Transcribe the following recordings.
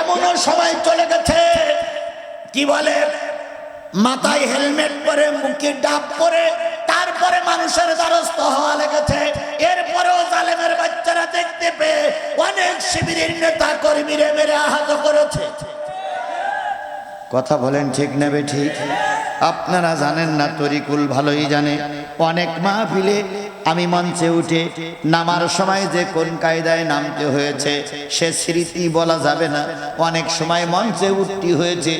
এমনও সময় চলে গেছে। কি বলে? মাথায় হেলমেট পরে, মুখে ডাব পরে, তারপরে মানুষের দ্বারস্থ হওয়া লেগেছে। এরপরেও জালেমের বাচ্চারা দেখতে পেয়ে অনেক শিবিরের নেতা কর্মীরে মেরে আহত করেছে। কথা বলেন ঠিক নেবে ঠিক আপনারা জানেন না তরিকুল ভালোই জানে। অনেক মাহফিলে আমি মঞ্চে উঠে নামার সময় যে কোন কায়দায় নামতে হয়েছে, সে স্মৃতি বলা যাবে না। অনেক সময় মঞ্চে উঠতে হয়েছে,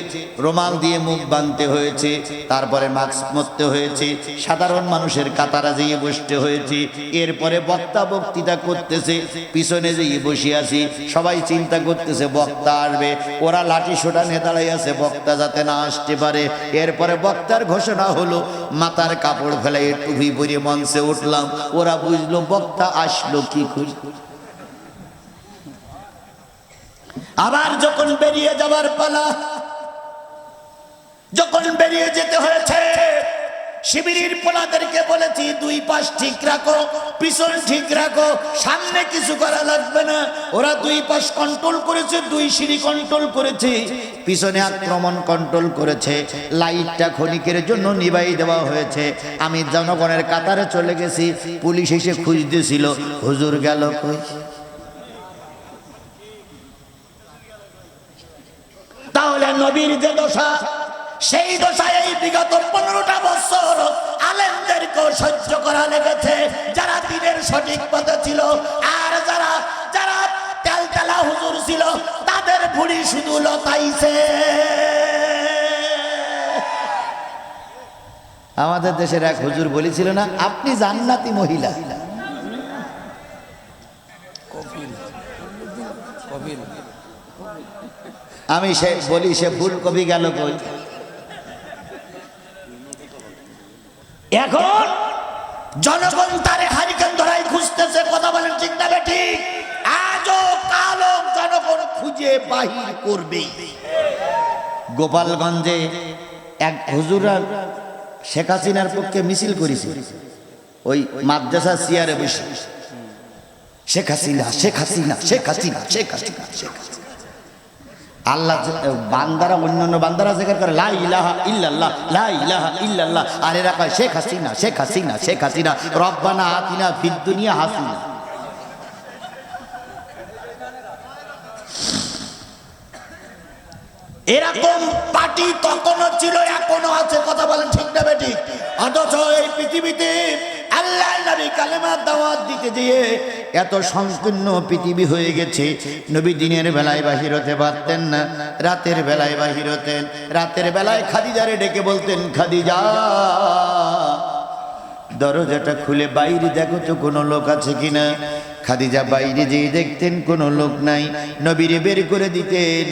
রোমাল দিয়ে মুখ বাঁধতে হয়েছে, তারপরে মাস্ক মরতে হয়েছে, সাধারণ মানুষের কাতারা যেয়ে বসতে হয়েছে, এরপরে বক্তা বক্তৃতা করতেছে, পিছনে যেয়ে বসে আছি, সবাই চিন্তা করতেছে, বক্তা আসবে, ওরা লাঠি সোটা দাঁড়াই আছে, বক্তা যাতে না আসতে পারে। এরপরে বক্তার ঘোষণা হলো, মাথার কাপড় ফেলাই টুপি পরে মঞ্চে উঠলাম। ওরা বুঝলো, বক্তা আসলো কি খুঁজ আবার যখন বেরিয়ে যাবার পালা, যখন বেরিয়ে যেতে হয়েছে শিবিরের পোলাদেরকে বলেছি, দুই পাশ ঠিক রাখো, পিছন ঠিক রাখো, সামনে কিছু করা লাগবে না। ওরা দুই পাশ কন্ট্রোল করেছে, দুই সিঁড়ি কন্ট্রোল করেছে। পিছনে আক্রমণ কন্ট্রোল করেছে। লাইটটা ক্ষণিকের জন্য নিবাই দেওয়া হয়েছে। আমি জনগণের কাতারে চলে গেছি, পুলিশ এসে খুঁজতেছিল। হুজুর গেল তাহলে নবীর যে দশা সেই দশায় এই বিগত পনেরোটা বছর আলেমদেরকেও সহ্য করা লেগেছে। যারা দিনের সঠিক পথে ছিল আর যারা যারা তেলতেলা হুজুর ছিল তাদের ভুড়ি শুধু লতাইছে। আমাদের দেশের এক হুজুর বলেছিল না আপনি জান্নাতি মহিলা। আমি সে বলি সে ভুল কবি গেল কই? এখন জনগণ তারে হারিকেন ধরাই খুঁজতেছে, কথা বলেন ঠিক না ঠিক? আজও কালো জনগণ খুঁজে বাহির করবে। গোপালগঞ্জে এক হুজুরা শেখ হাসিনার পক্ষে মিছিল করেছে। ওই মাদ্রাসা চেয়ারে বসে। শেখ হাসিনা শেখ হাসিনা শেখ হাসিনা শেখ হাসিনা শেখ হাসিনা। আল্লাহ বান্দারা, অন্যান্য বান্দারা যেখানে করে, লা ইলাহা ইল্লাল্লাহ, লা ইলাহা ইল্লাল্লাহ। আর এরা কয়, শেখ হাসিনা শেখ হাসিনা শেখ হাসিনা, রব্বানা আতিনা ফিদ দুনিয়া হাসিনা। এরকম পার্টি তখনও ছিল, এখনও আছে, কথা বলেন ঠিক না বেটি অথচ এই পৃথিবীতে আল্লাহ নবী কালেমার দাওয়াত দিতে দিয়ে এত সংকীর্ণ পৃথিবী হয়ে গেছে। নবী দিনের বেলায় বাহির হতে পারতেন না, রাতের বেলায় বাহির হতেন রাতের বেলায় খাদিজারে ডেকে বলতেন, খাদিজা, দরজাটা খুলে বাইরে দেখো তো কোনো লোক আছে কিনা? খাদিজা বাইরে যেয়ে দেখতেন কোনো লোক নাই। নবীরে বের করে দিতেন।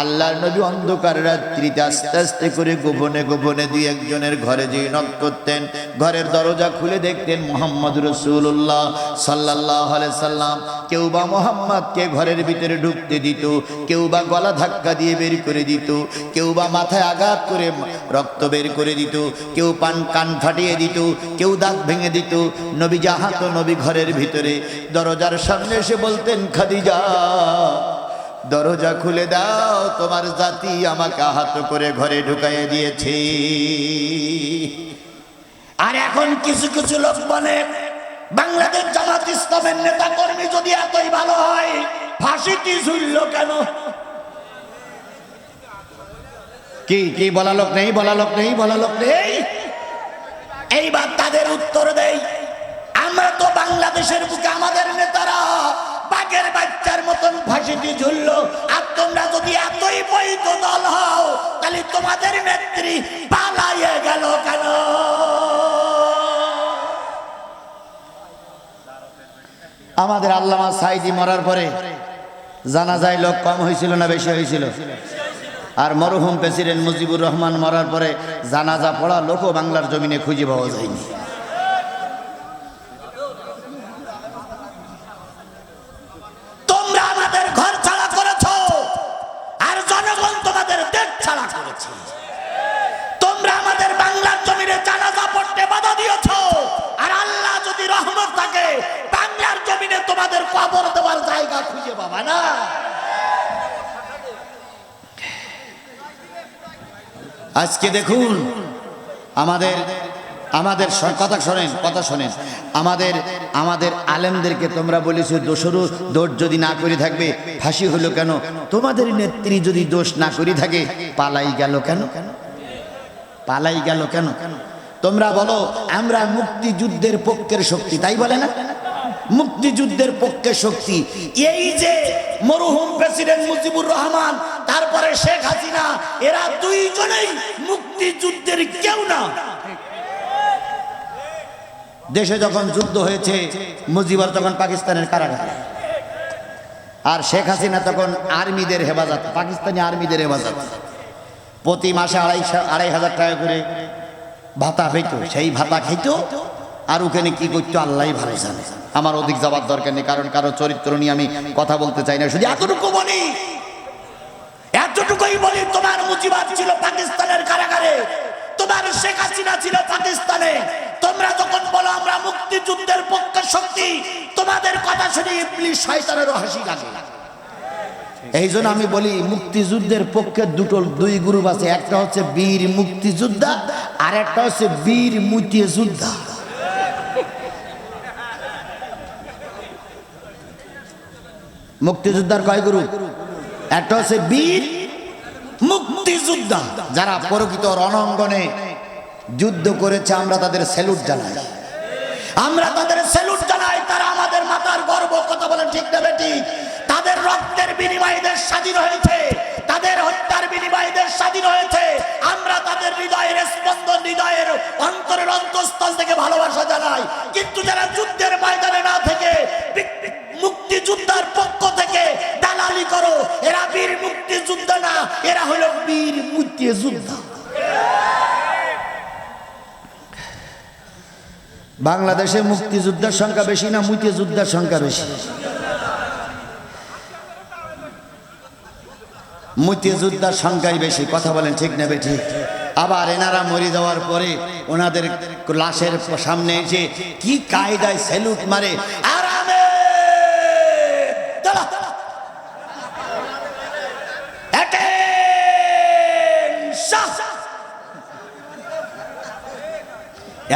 আল্লাহর নবী অন্ধকার রাত্রিতে আস্তে আস্তে করে গোপনে গোপনে দুই একজনের ঘরে যেয়ে নক করতেন। ঘরের দরজা খুলে দেখতেন মোহাম্মদ রসুল্লাহ সাল্লাহ সাল্লাম। কেউ বা মোহাম্মদকে ঘরের ভিতরে ঢুকতে দিত, কেউ বা গলা ধাক্কা দিয়ে বের করে দিত, কেউ বা মাথায় আঘাত করে রক্ত বের করে দিত, কেউ পান কান ফাটিয়ে দিত, কেউ দাঁত ভেঙে দিত। নবী জাহাত নবী ঘরের ভিতরে। দরজার সামনে এসে বলতেন, খাদিজা দরজা খুলে দাও, তোমার জাতি আমাকে আহত করে ঘরে ঢুকাইয়ে দিয়েছে। আর এখন কিছু কিছু লোক বলে, বাংলাদেশ জামাত ইসলামের নেতা কর্মী যদি এতই ভালো হয়, ফাঁসিটি ঝুলল কেন? কি কি বলা লোক নেই, বলা লোক নেই, বলা লোক নেই? এইবার তাদের উত্তর দেই। আমরা তো বাংলাদেশের বুকে আমাদের নেতারা। বাঘের বাচ্চার মতন ফাঁসিটি ঝুললো। আর তোমরা যদি এতই বৈধ দল হও, তাহলে তোমাদের নেত্রী পালাইয়ে গেল কেন? আমাদের আল্লামা সাইদি মরার পরে জানা যায় লোক কম হয়েছিল না বেশি হয়েছিল? আর মরহুম প্রেসিডেন্ট মুজিবুর রহমান মরার পরে জানাজা পড়া লোকও বাংলার জমিনে খুঁজে পাওয়া যায়নি। আজকে দেখুন আমাদের আমাদের কথা শোনেন কথা শোনেন। আমাদের আমাদের আলেমদেরকে তোমরা বলেছ দোষরও দোষ যদি না করে থাকবে ফাঁসি হলো কেন? তোমাদের নেত্রী যদি দোষ না করে থাকে পালাই গেল কেন? পালাই গেল কেন? তোমরা বলো আমরা মুক্তিযুদ্ধের পক্ষের শক্তি তাই বলে না? মুক্তিযুদ্ধের পক্ষে শক্তি। এই যে মরহুম প্রেসিডেন্ট মুজিবুর রহমান, তারপরে শেখ হাসিনা, এরা দুইজনেই মুক্তিযুদ্ধের কেউ না। দেশে যখন যুদ্ধ হয়েছে, মুজিবর তখন পাকিস্তানের কারাগারে। আর শেখ হাসিনা তখন আর্মিদের হেফাজত, পাকিস্তানি আর্মিদের হেফাজত। প্রতি মাসে আড়াইশো, আড়াই হাজার টাকা করে ভাতা পেত সেই ভাতা খেত আর ওখানে কি করতো আল্লাহ ভালো জানে। আমার অধিক যাবার দরকার নেই, কারণ কারও চরিত্র নিয়ে আমি কথা বলতে চাই না, শুধু এতটুকু বলি। এতটুকুই বলি, তোমার মুজিবাদ ছিল পাকিস্তানের কারাগারে, তোমার শেখ হাসিনা ছিল পাকিস্তানে। তোমরা যখন বলো আমরা মুক্তিযুদ্ধের পক্ষে শক্তি, তোমাদের কথা শুনে ইবলিশ শয়তানেরও হাসি লাগে। এই জন্য আমি বলি, মুক্তিযুদ্ধের পক্ষে দুটো, দুই গ্রুপ আছে, একটা হচ্ছে বীর মুক্তিযোদ্ধা আর একটা হচ্ছে বীর মুতিয়ে মুক্তিযোদ্ধার কয় গ্রুপ একটা হচ্ছে বীর, মুক্তিযোদ্ধা। যারা প্রকৃত রণাঙ্গনে যুদ্ধ করেছে, আমরা তাদের স্যালুট জানাই। আমরা তাদের স্যালুট জানাই, তারা আমাদের মাতার গর্ব, কথা বলেন ঠিক না বেটি? তাদের রক্তের বিনিময়ে দেশ স্বাধীন হয়েছে, তাদের হত্যার বিনিময়ে দেশ স্বাধীন হয়েছে। আমরা তাদের হৃদয়ের স্পন্দন, হৃদয়ের অন্তরের অন্তঃস্থল থেকে ভালোবাসা জানাই। কিন্তু যারা যুদ্ধের ময়দানে মুক্তিযোদ্ধা বাংলাদেশে মুক্তিযোদ্ধার সংখ্যা বেশি না মুক্তিযোদ্ধার সংখ্যা বেশি? মুক্তিযোদ্ধার সংখ্যাই বেশি। কথা বলেন, ঠিক না বেঠি? আবার এনারা মরে যাওয়ার পরে ওনাদের লাশের সামনে এসে কি কায়দায় স্যালুট মারে? আরামে দাঁড়া। Attention!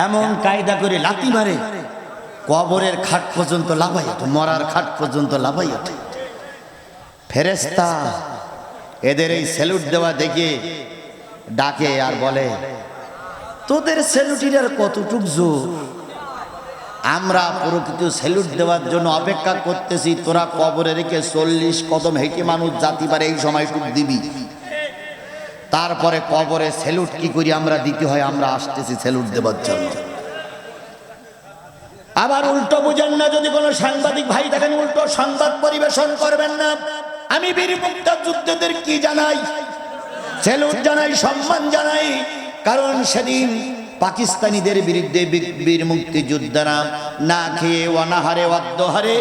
এমন কায়দা করে লাতি মারে, কবরের খাট পর্যন্ত লাভাই ওঠে, মরার খাট পর্যন্ত লাভাই ওঠে। ফেরেস্তা এদের এই স্যালুট দেওয়া দেখে ডাকে আর বলে, তোদের স্যালুটির আর কতটুক জোর? আমরা প্রকৃত স্যালুট দেওয়ার জন্য অপেক্ষা করতেছি, তোরা কবরে রেখে চল্লিশ কদম হেঁটে মানুষ জাতি পারে এই সময়টুক দিবি। তারপরে কবরে সেলুট কি করি আমরা? দিতে হয় আমরা আসতেছি সেলুট দেবার জন্য। আবার উল্টো বুঝেন না, যদি কোনো সাংবাদিক ভাই দেখেন উল্টো সংবাদ পরিবেশন করবেন না। আমি বীর মুক্ত যুদ্ধদের কি জানাই? সেলুট জানাই, সম্মান জানাই। কারণ সেদিন পাকিস্তানিদের বিরুদ্ধে বীর মুক্তিযোদ্ধারা না খেয়ে অনাহারে অদ্যহারে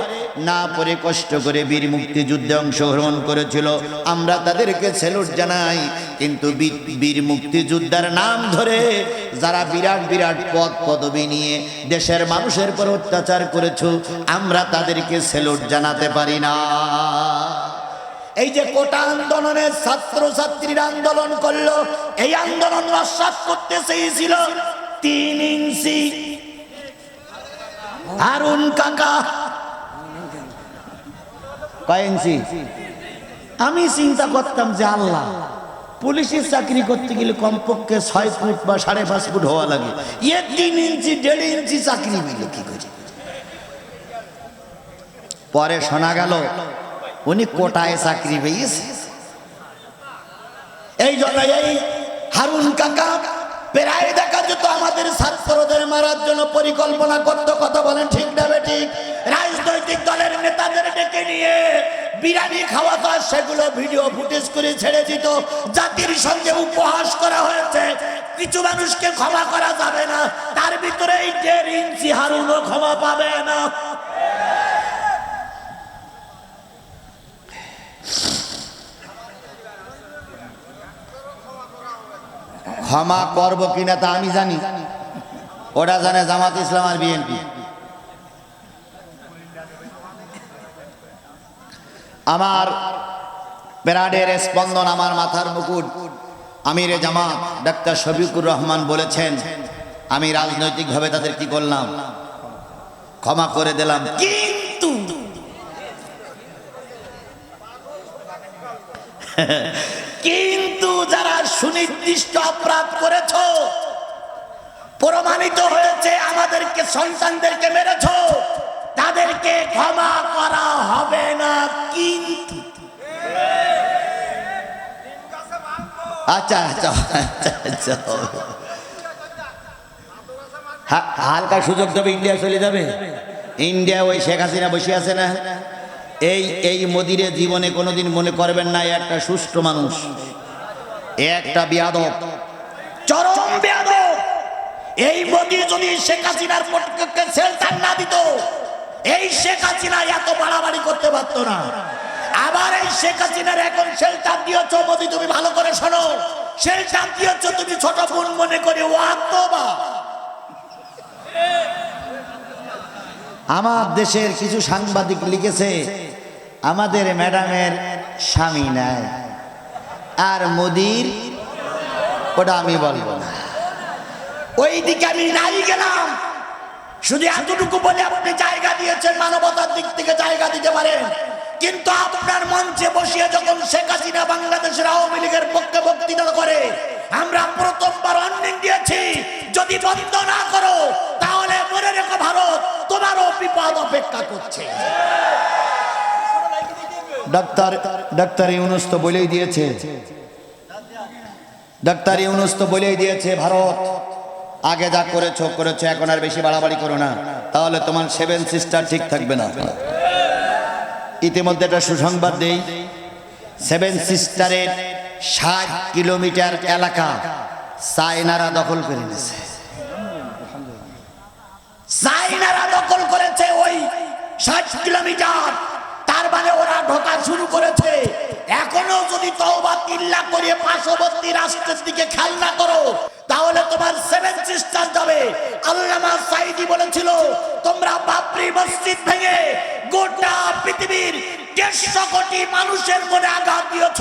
না পরে কষ্ট করে বীর মুক্তিযুদ্ধে অংশগ্রহণ করেছিল। আমরা তাদেরকে স্যালুট জানাই, কিন্তু বীর মুক্তিযোদ্ধার নাম ধরে যারা বিরাট বিরাট পদ, পদবি নিয়ে দেশের মানুষের পর অত্যাচার করেছ, আমরা তাদেরকে স্যালুট জানাতে পারি না। এই যে কোটা আন্দোলনের ছাত্র ছাত্রীরা আন্দোলন করল, এই আন্দোলন নস্বাত করতে চেয়েছিল তিন ইঞ্চি। আরুন কাকা। কয় ইঞ্চি? আমি চিন্তা করতাম যে আল্লাহ, পুলিশের চাকরি করতে গেলে কমপক্ষে ছয় ফুট বা সাড়ে পাঁচ ফুট হওয়া লাগে। ইয়ে তিন ইঞ্চি, দেড় ইঞ্চি চাকরি মিল কি করে? পরে শোনা গেল উনি কোটায় চাকরি পেয়েছে। এই জন্য এই হারুন কাকা প্রায় দেখা যেত আমাদের ছাত্রদের মারার জন্য পরিকল্পনা করতো, কথা বলেন ঠিক না ঠিক। রাজনৈতিক দলের নেতাদের ডেকে নিয়ে বিরিয়ানি খাওয়া তো সেগুলো ভিডিও ফুটেজ করে ছেড়ে দিত। জাতির সঙ্গে উপহাস করা হয়েছে। কিছু মানুষকে ক্ষমা করা যাবে না। তার ভিতরে এই দেড় ইঞ্চি হারুনও ক্ষমা পাবে না। ক্ষমা করব কিনা তা আমি জানি। ওটা জানে জামাত ইসলাম আর বিএনপি। আমার প্যারাডের স্পন্দন আমার মাথার মুকুট। আমির জামাত, ডাক্তার শফিকুর রহমান বলেছেন, আমি রাজনৈতিকভাবে তাদের কি করলাম? ক্ষমা করে দিলাম। কিন্তু কিন্তু যারা সুনির্দিষ্ট অপরাধ করেছ, প্রমাণিত হয়েছে আমাদেরকে সন্তানদেরকে মেরেছ, তাদেরকে ক্ষমা করা হবে না কিন্তু। আচ্ছা আচ্ছা আচ্ছা আচ্ছা। হালকা সুযোগ দেবে, ইন্ডিয়া চলে যাবে। ইন্ডিয়া ওই শেখ হাসিনা বসে আছে না? এই এই মোদিরে জীবনে কোনোদিন মনে করবেন না একটা সুষ্ঠু মানুষ। একটা বিয়াদব। চরম বিয়াদব। এই মোদি যদি শেখ হাসিনার পক্ষে সেলটার না দিত, এই শেখ হাসিনা এত বাড়াবাড়ি করতে পারতো না। আবার এই শেখ হাসিনার এখন শেলটার দিয়েছ মোদি, তুমি ভালো করে শোনো। শেলটার দিয়েছ, তুমি ছোট বোন মনে করে ও আত্মবা। আমার দেশের কিছু সাংবাদিক লিখেছে, আমাদের ম্যাডামের স্বামী নাই। আর মোদির, ওটা আমি বলব না। ওই দিকে আমি নাই গেলাম। শুধু এতটুকু বলে আপনি জায়গা দিয়েছেন, মানবতার দিক থেকে জায়গা দিতে পারেন। কিন্তু আপনার মঞ্চে বসিয়ে যখন শেখ হাসিনা বাংলাদেশের আওয়ামী লীগের পক্ষে বক্তৃতা করে, আমরা প্রথমবার অন্যিং দিয়েছি, যদি বন্ধ না করো, তাহলে মনে বিপদ অপেক্ষা করছে। ডাক্তার ডাক্তার ইউনুস তো বলেই দিয়েছে। ডাক্তার ইউনুস তো বলেই দিয়েছে, ভারত, আগে যা করেছ করেছ, এখন আর বেশি বাড়াবাড়ি করো না। তাহলে তোমার সেভেন সিস্টার ঠিক থাকবে না। ইতিমধ্যে একটা সুসংবাদ দেই। সেভেন সিস্টারের ষাট কিলোমিটার এলাকা চায়নারা দখল করে নিয়েছে। চায়নারা দখল করেছে ওই ষাট কিলোমিটার। তার মানে ওরা ঢোকা শুরু করেছে। এখনও যদি তওবা তিল্লা করে পার্শ্ববর্তী রাষ্ট্রের দিকে খেয়াল করো, তাহলে তোমার সেভেন সিস্টার যাবে। আল্লামা সাইদি বলেছিল, তোমরা বাবরি মসজিদ ভেঙে গোটা পৃথিবীর দেড়শো কোটি মানুষের মনে আঘাত দিয়েছ।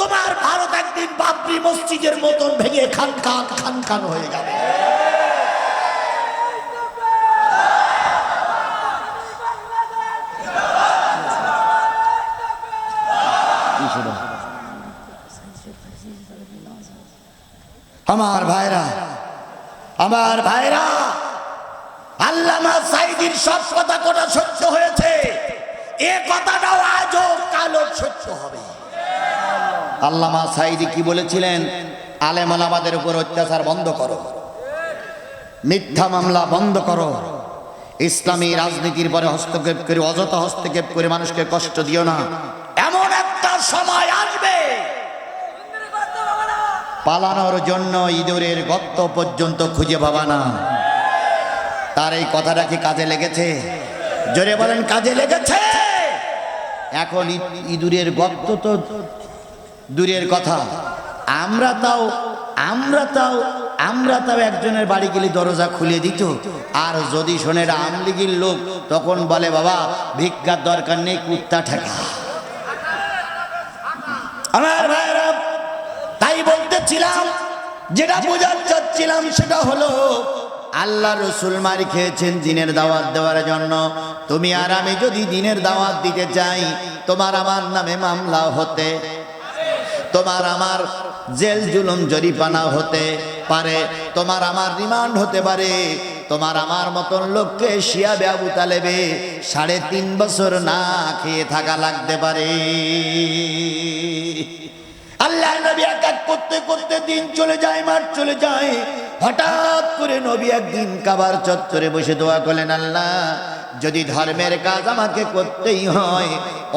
তোমার ভারত একদিন বাবরি মসজিদের মতন ভেঙে খান খান খান খান হয়ে যাবে। আমার ভাইরা আমার ভাইরা, আল্লামা সাইদির সব কথা কোটা সত্য হয়েছে। এ কথাটাও আজও কালো সত্য হবে। আল্লামা সাইদি কি বলেছিলেন? আলেম আমাদের উপর অত্যাচার বন্ধ করো। মিথ্যা মামলা বন্ধ করো। ইসলামী রাজনীতির পরে হস্তক্ষেপ করে, অযথা হস্তক্ষেপ করে মানুষকে কষ্ট দিও না। এমন একটা সময় আসবে পালানোর জন্য ইঁদুরের গর্ত পর্যন্ত খুঁজে পাবা না। তার এই কথাটা কি কাজে লেগেছে? জোরে বলেন, কাজে লেগেছে। এখন ইঁদুরের গর্ত তো দূরের কথা। আমরা তাও আমরা তাও আমরা তাও একজনের বাড়ি গেলে দরজা খুলে দিত। আর যদি শোনে আমলিগির লোক, তখন বলে, বাবা, ভিক্ষার দরকার নেই, কুত্তা ঠেকা। আমার ভাইরা তাই বলতেছিলাম, যেটা বোঝার চাচ্ছিলাম সেটা হলো, আল্লাহ রসুল মারি খেয়েছেন দিনের দাওয়াত দেওয়ার জন্য। তুমি আর আমি যদি দিনের দাওয়াত দিতে চাই, তোমার আমার নামে মামলা হতে, তোমার আমার জেল জুলুম জরিপানা হতে পারে, তোমার আমার রিমান্ড হতে পারে, তোমার আমার মতন লোককে শিয়া আবু তালেবে সাড়ে তিন বছর না খেয়ে থাকা লাগতে পারে। আল্লাহ নবী এক এক করতে করতে দিন চলে যায় মাঠ চলে যায়। হঠাৎ করে নবী একদিন কাবার চত্বরে বসে দোয়া করলেন, আল্লাহ, যদি ধর্মের কাজ আমাকে করতেই হয়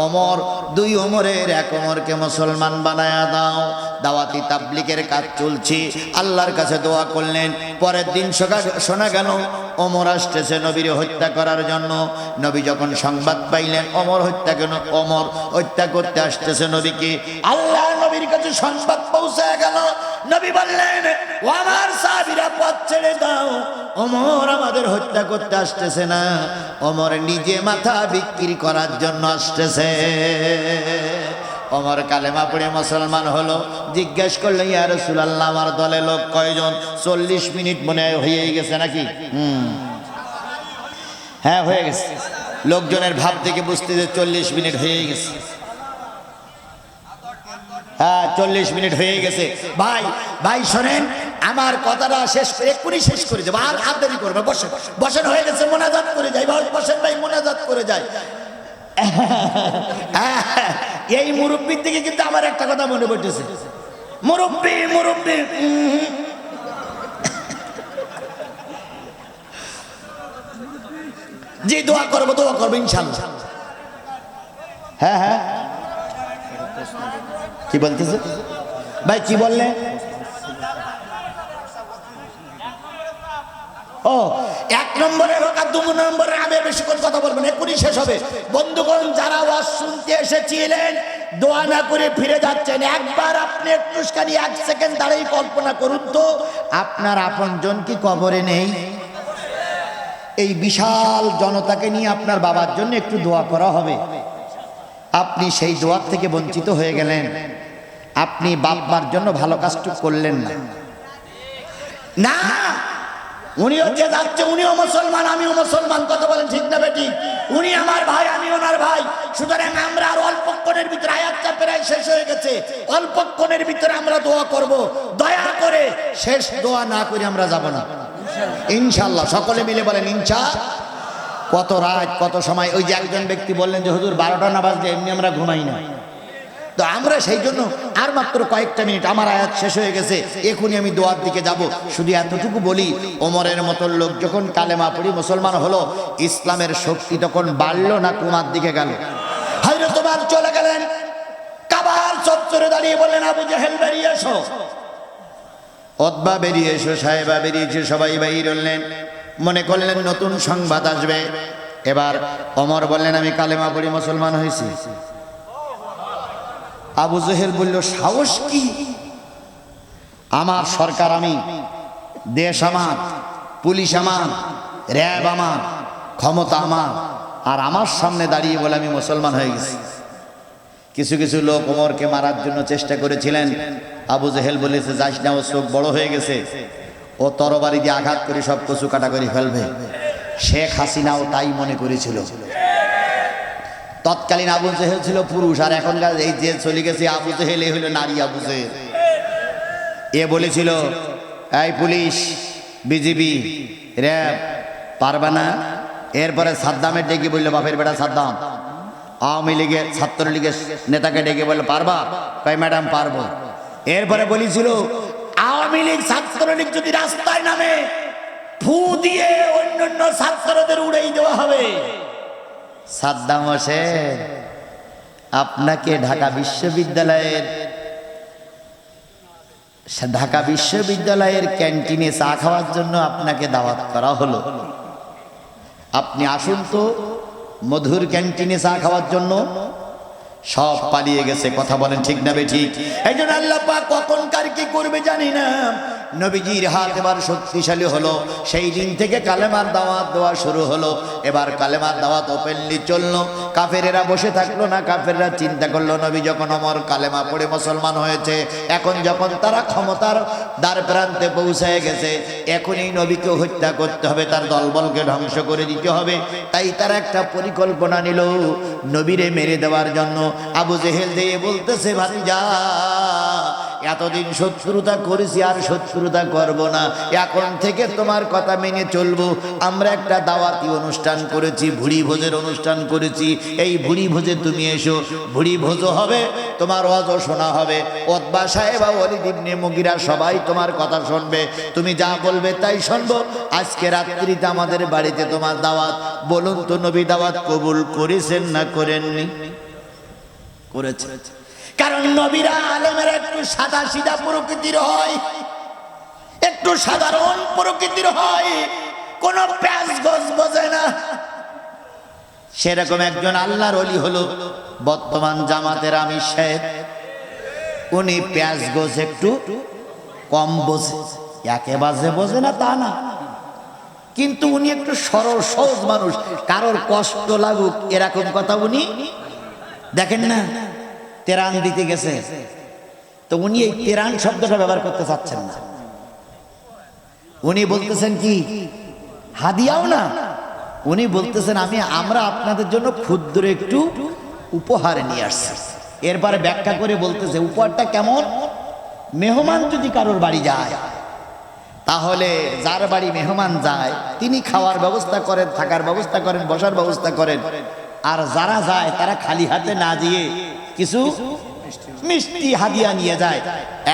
অমর দুই অমরের এক অমরকে মুসলমান বানায়া দাও। দাওয়াতি তাবলিকের কাজ চলছে। আল্লাহর কাছে দোয়া করলেন। পরের দিন শোনা গেল অমর আসতেছে নবীর হত্যা করার জন্য। নবী যখন সংবাদ পাইলেন অমর হত্যা কেন অমর হত্যা করতে আসতেছে নবীকে। আল্লাহ কাছে সংবাদ পৌঁছে গেল। নবী বললেন, ও আমার সাহাবীরা, পথ ছেড়ে দাও। অমর আমাদের হত্যা করতে আসতেছে না। অমর নিজে মাথা বিক্রি করার জন্য আসতেছে। ওমর কালেমা পড়ে মুসলমান হলো। জিজ্ঞেস করল, ইয়া রাসূলুল্লাহ, আমার দলে লোক কয়জন? চল্লিশ মিনিট মনে হয়ে গেছে নাকি? হুম। হ্যাঁ হয়ে গেছে। লোকজনের ভাব থেকে বুঝতে যে চল্লিশ মিনিট হয়ে গেছে। হ্যাঁ চল্লিশ মিনিট হয়ে গেছে। ভাই ভাই শোনেন, আমার কথাটা শেষ করে এক্ষুনি শেষ করে দেবো। আর আর দেরি করবে বসে বসেন, হয়ে গেছে, মোনাজাত করে যাই। ভাই, বসেন ভাই, মোনাজাত করে যাই। এই মুরব্বীর থেকে কিন্তু আমার একটা কথা মনে পড়তেছে। মুরব্বী মুরব্বী। জি, দোয়া করব দোয়া করব, ইনশাল্লাহ। হ্যাঁ হ্যাঁ। কি বলতেছে? ভাই, কি বললে? ও, এক নম্বরে হোক আর দু নম্বরে আমি বেশি করে কথা বলবেন এক্ষুনি শেষ হবে। বন্ধুগণ, যারা ওয়াজ শুনতে এসেছিলেন, দোয়া না করে ফিরে যাচ্ছেন, একবার আপনি একটুখানি এক সেকেন্ড দাঁড়িয়ে কল্পনা করুন তো, আপনার আপনজন কি কবরে নেই? এই বিশাল জনতাকে নিয়ে আপনার বাবার জন্য একটু দোয়া করা হবে। আপনি সেই দোয়ার থেকে বঞ্চিত হয়ে গেলেন। আপনি বাপমার জন্য ভালো কাজটুকু করলেন না। না! উনি হচ্ছে যাচ্ছে, উনিও মুসলমান, আমিও মুসলমান, কথা বলেন ঠিক না বেটি? উনি আমার ভাই, আমি ওনার ভাই। সুতরাং আমরা আর অল্পক্ষণের ভিতরে আয়াতটা প্রায় শেষ হয়ে গেছে অল্পক্ষণের ভিতরে আমরা দোয়া করব। দয়া করে শেষ দোয়া না করে আমরা যাব না। ইনশাল্লাহ সকলে মিলে বলেন, ইনশা, কত রাত, কত সময়? ওই যে একজন ব্যক্তি বললেন যে, হুজুর, বারোটা না বাজলে এমনি আমরা ঘুমাই না। তো আমরা সেই জন্য আর মাত্র কয়েকটা মিনিট, আমার আয়াত শেষ হয়ে গেছে, এখনই আমি দোয়ার দিকে যাব। শুধু এতটুকু বলি, ওমরের মতো লোক যখন কালেমা পড়ি মুসলমান হলো, ইসলামের শক্তি তখন বাড়লো না কুমার দিকে গেল। তোমার চলে গেলেন। কাবার চত্বরে দাঁড়িয়ে বললেন, আবু বেরিয়ে এসো। অদবা বেরিয়ে এসো, সাহেবা বেরিয়েছে, সবাই বাইর হলেন। মনে করলেন নতুন সংবাদ আসবে। এবার অমর বললেন, আমি কালেমা পড়ি মুসলমান হয়েছি। আবু জহেল বলল, সাহস কি? আমার সরকার আমি। দেশ আমার, পুলিশ আমার, র্যাব আমার, ক্ষমতা আমার। আর আমার সামনে দাঁড়িয়ে বলে আমি মুসলমান হয়ে গেছি। কিছু কিছু লোক ওমরকে মারার জন্য চেষ্টা করেছিলেন। আবু জেহেল বলেছে, যাস না, ও চোখ বড় হয়ে গেছে। ও তরবারি দিয়ে আঘাত করে সব কচু কাটা করে ফেলবে। শেখ হাসিনাও তাই মনে করেছিল। তৎকালীন আবু জেহেল ছিল পুরুষ, আর এখনকার এই যে চলে গেছে আবু জেহেল, এ হলো নারী আবু জেহেল। এ বলেছিল, এই পুলিশ, বিজিবি, র্যাব, পারবে না? এরপরে সাদ্দামের ডেকে বলল, বাপের বেটা সাদ্দাম, আওয়ামী লীগের, ছাত্রলীগের নেতাকে ডেকে বলল, পারবা? তাই ম্যাডাম, পারব। এরপরে বলেছিল, আওয়ামী লীগ, ছাত্রলীগ যদি রাস্তায় নামে, ফু দিয়ে অন্যান্য ছাত্রদের উড়েই দেওয়া হবে। সাদ্দাম হোসেন, আপনাকে ঢাকা বিশ্ববিদ্যালয়ের ঢাকা বিশ্ববিদ্যালয়ের ক্যান্টিনে চা খাওয়ার জন্য আপনাকে দাওয়াত করা হলো। আপনি আসুন তো মধুর ক্যান্টিনে চা খাওয়ার জন্য। সব পালিয়ে গেছে, কথা বলেন ঠিক না বে ঠিক। এই জন্য আল্লাহ পাক কখন কার কি করবে জানি না। নবীজির হাত এবার শক্তিশালী হলো। সেই দিন থেকে কালেমার দাওয়াত দেওয়া শুরু হলো। এবার কালেমার দাওয়াত ওপেনলি চলল। কাফেরেরা বসে থাকল না, কাফেররা চিন্তা করল, নবী যখন অমর, কালেমা পড়ে মুসলমান হয়েছে। এখন যখন তারা ক্ষমতার দ্বার প্রান্তে পৌঁছায় গেছে, এখনই নবীকে হত্যা করতে হবে, তার দলবলকে ধ্বংস করে দিতে হবে। তাই তারা একটা পরিকল্পনা নিল নবীরে মেরে দেওয়ার জন্য। আবু জেহেল দিয়ে বলতেছে, ভাতিজা এতদিন শত্রুতা করেছি আর শত্রুতা করব না। এখন থেকে তোমার কথা মেনে চলবো। আমরা একটা দাওয়াতি অনুষ্ঠান করেছি, ভুড়ি ভোজের অনুষ্ঠান করেছি। এই ভুড়ি ভোজে তুমি এসো। ভুড়ি ভোজও হবে, তোমার ওয়াজও শোনা হবে। ওতবা সাহেব অলিদ ইবনে মুগিরা সবাই তোমার কথা শুনবে। তুমি যা বলবে তাই শুনব। আজকে রাত্রিতে আমাদের বাড়িতে তোমার দাওয়াত। বলুন তো নবী দাওয়াত কবুল করেছেন না করেননি? করেছে। কারণ নবীরা আলেমের একটু সাদা সিধা প্রকৃতির হয়, একটু সাধারণ প্রকৃতির হয়, কোন প্যাঁচ গজ বোঝে না। সেরকম একজন আল্লাহর অলি হলো বর্তমান জামাতের আমি সাহেব। উনি প্যাঁচ গোজ একটু কম বোঝে, একে বাজে বোঝে না, তা না। কিন্তু উনি একটু সরল, সহজ মানুষ, কারোর কষ্ট লাগুক, এরকম কথা উনি দেখেন না। তেরান দিতে গেছে। তো উনি এই তেরান শব্দটা ব্যবহার করতে চাচ্ছেন না। উনি বলতেছেন কি, হাদিয়াও না। উনি বলতেছেন, আমি, আমরা আপনাদের জন্য ক্ষুদ্র একটু উপহার নিয়ে আসছি। এরপরে ব্যাখ্যা করে বলতেছে, উপহারটা কেমন? মেহমান যদি কারোর বাড়ি যায়, তাহলে যার বাড়ি মেহমান যায়, তিনি খাওয়ার ব্যবস্থা করেন, থাকার ব্যবস্থা করেন, বসার ব্যবস্থা করেন। আর যারা যায়, তারা খালি হাতে না দিয়ে কিছু মিষ্টি হাদিয়া নিয়ে যায়।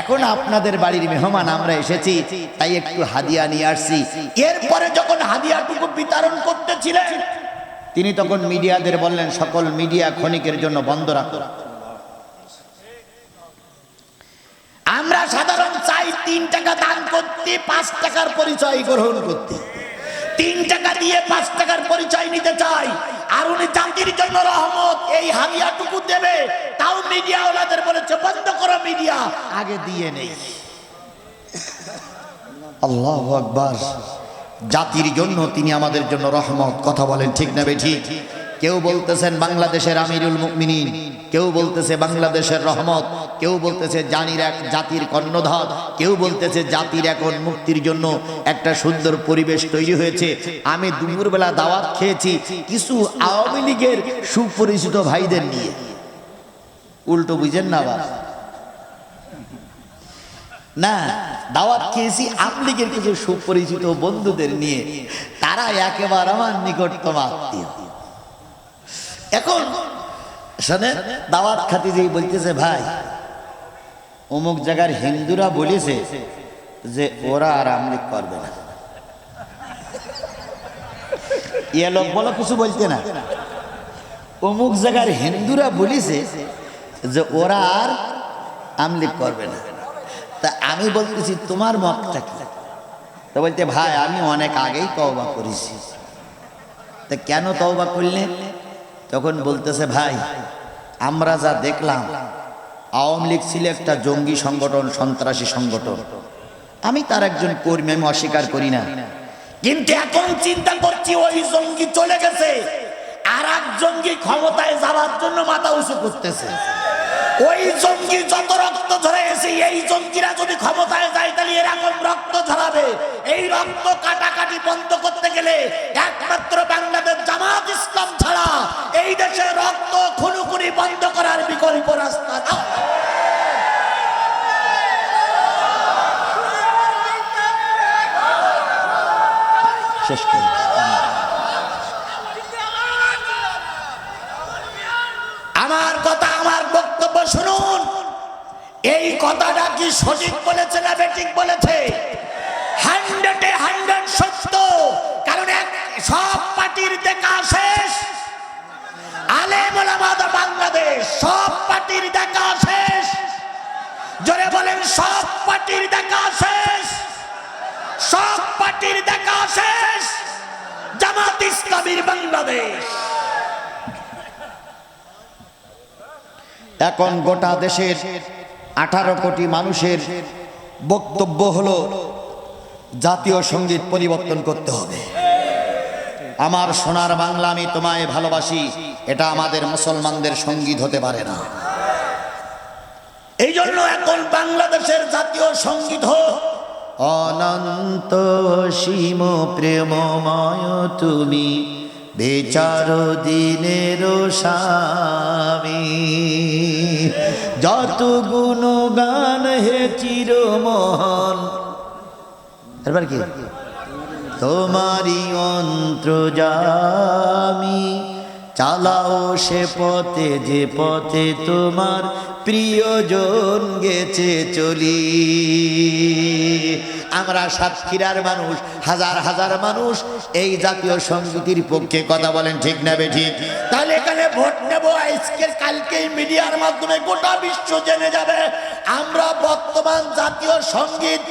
এখন আপনাদের বাড়ির মেহমান, আমরা এসেছি, তাই একটু হাদিয়া নিয়ে আসছি। এরপরে যখন হাদিয়াটুকু বিতরণ করতেছিলেন, তিনি তখন মিডিয়াদের বললেন, সকল মিডিয়া ক্ষণিকের জন্য বন্ধ রাখো। আমরা সাধারণ চাই তিন টাকা দান করতে, পাঁচ টাকার পরিচয় গ্রহণ করতে। তিন টাকা দিয়ে পাঁচ টাকার পরিচয় নিতে চাই। আর উনি জাতির জন্য রহমত এই হাদিয়াটুকু দেবে। তাও মিডিয়া ওনাদের বলেছে, বন্ধ করো মিডিয়া। আগে দিয়ে নেই। আল্লাহ আকবার। জাতির জন্য তিনি আমাদের জন্য রহমত। কথা বলেন ঠিক না ঠিক? কেউ বলতেছেন বাংলাদেশের আমিরুল মুমিনিন, কেউ বলতেছে বাংলাদেশের রহমত, কেউ বলতেছে জানির এক জাতির কর্ণধার, কেউ বলতেছে জাতির এখন মুক্তির জন্য একটা সুন্দর পরিবেশ তৈরি হয়েছে। আমি দুপুরবেলা দাওয়াত খেয়েছি কিছু আওয়ামী লীগের সুপরিচিত ভাইদের নিয়ে। উল্টো বুঝেন না আবার? না, দাওয়াত খেয়েছি আমলিগের কিছু সুপরিচিত বন্ধুদের নিয়ে। তারা একেবারে আমার নিকটতম আত্মীয়। এখন শোনেন দাওয়াত খাতি যেই বলতেছে, ভাই, অমুক জায়গার হিন্দুরা বলেছে যে ওরা আর আমলিগ করবে না। ইয়ে লোক বলো কিছু বলতে না। অমুক জায়গার হিন্দুরা বলেছে যে ওরা আর আমলিগ করবে না। তা আমি বলতেছি, তোমার মতটা কি? তো বলতে, ভাই, আমি অনেক আগেই তওবা করেছি। তা কেন তওবা করলে? তখন বলতেছে, ভাই, আমরা যা দেখলাম, আওয়ামী লীগ ছিল একটা জঙ্গি সংগঠন, সন্ত্রাসী সংগঠন। আমি তার একজন কর্মী, আমি অস্বীকার করি না। কিন্তু এখন চিন্তা করছি, ওই জঙ্গি চলে গেছে। আর এক জঙ্গি ক্ষমতায় যাওয়ার জন্য মাথা উঁচু করতেছে। ওই জঙ্গি যত রক্ত ঝরাইছে এই জঙ্গিরা যদি ক্ষমতায় যায়, তাহলে এরকম রক্ত ঝরাবে। এই রক্ত কাটাকাটি বন্ধ করতে গেলে একমাত্র বাংলাদেশ জামাত ইসলাম ছাড়া এই দেশে রক্ত খুনুখুনি বন্ধ করার বিকল্প রাস্তা শেষ করি। এই কথাটা কি সঠিক বলেছে না বেঠিক বলেছে? হান্ড্রেডে হান্ড্রেড সত্য। কারণ এক- সব পার্টির দেখা শেষ। আলেম বাংলাদেশ, সব পার্টির দেখা শেষ। জোরে বলেন, সব পার্টির দেখা শেষ। সব পার্টির দেখা শেষ। জামাত ইসলামীর বাংলাদেশ। এখন গোটা দেশের আঠারো কোটি মানুষের বক্তব্য হলো, জাতীয় সংগীত পরিবর্তন করতে হবে। আমার সোনার বাংলা আমি তোমায় ভালোবাসি, এটা আমাদের মুসলমানদের সংগীত হতে পারে না। এই জন্য এখন বাংলাদেশের জাতীয় সংগীত হোক। অনন্ত সীম প্রেমময় তুমি, বেচার দিনের স্বামী যত গুণগান হে চিরমোহন। এবার কি? তোমারই অন্ত্রজামি চালাও সে পথে, যে পথে তোমার প্রিয়জন গেছে চলি। আমরা সাতক্ষীরার মানুষ, হাজার হাজার মানুষ এই জাতীয় সংস্কৃতির পক্ষে কথা বলেন, ঠিক নেবে ঠিক? তাহলে এখানে ভোট নেব, আজকে কালকে মিডিয়ার মাধ্যমে গোটা বিশ্ব জেনে যাবে। আমরা বর্তমান জাতীয় সংগীত